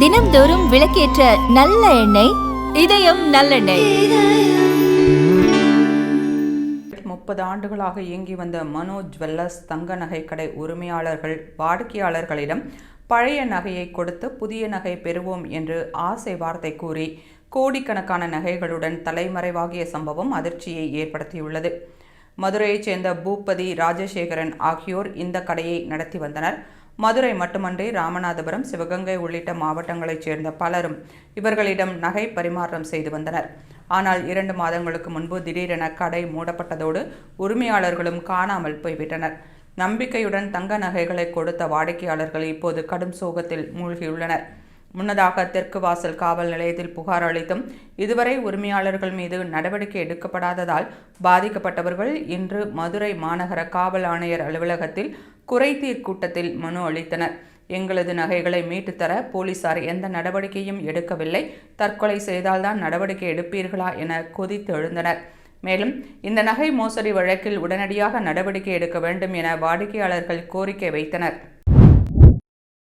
தினம்தோறும் விளக்கேற்ற நல்ல எண்ணெய் இதயம் நல்லெண்ணெய். முப்பது ஆண்டுகளாக இயங்கி வந்த மனோ ஜுவல்லர்ஸ் தங்க நகை கடை உரிமையாளர்கள் வாடிக்கையாளர்களிடம் பழைய நகையை கொடுத்து புதிய நகை பெறுவோம் என்று ஆசை வார்த்தை கூறி கோடிக்கணக்கான நகைகளுடன் தலைமறைவாகிய சம்பவம் அதிர்ச்சியை ஏற்படுத்தியுள்ளது. மதுரையைச் சேர்ந்த பூபதி ராஜசேகரன் ஆகியோர் இந்த கடையை நடத்தி வந்தனர். மதுரை மட்டுமன்றி ராமநாதபுரம் சிவகங்கை உள்ளிட்ட மாவட்டங்களைச் சேர்ந்த பலரும் இவர்களிடம் நகை பரிமாற்றம் செய்து வந்தனர். ஆனால் இரண்டு மாதங்களுக்கு முன்பு திடீரென கடை மூடப்பட்டதோடு உரிமையாளர்களும் காணாமல் போய்விட்டனர். நம்பிக்கையுடன் தங்க நகைகளை கொடுத்த வாடிக்கையாளர்கள் இப்போது கடும் சோகத்தில் மூழ்கியுள்ளனர். முன்னதாக தெற்கு வாசல் காவல் நிலையத்தில் புகார் அளித்தும் இதுவரை உரிமையாளர்கள் மீது நடவடிக்கை எடுக்கப்படாததால் பாதிக்கப்பட்டவர்கள் இன்று மதுரை மாநகர காவல் ஆணையர் அலுவலகத்தில் குறைதீர் கூட்டத்தில் மனு அளித்தனர். எங்களது நகைகளை மீட்டுத்தர போலீசார் எந்த நடவடிக்கையும் எடுக்கவில்லை. தற்கொலை செய்தால்தான் நடவடிக்கை எடுப்பீர்களா என கொதித்து எழுந்தனர். மேலும் இந்த நகை மோசடி வழக்கில் உடனடியாக நடவடிக்கை எடுக்க வேண்டும் என வாடிக்கையாளர்கள் கோரிக்கை வைத்தனர்.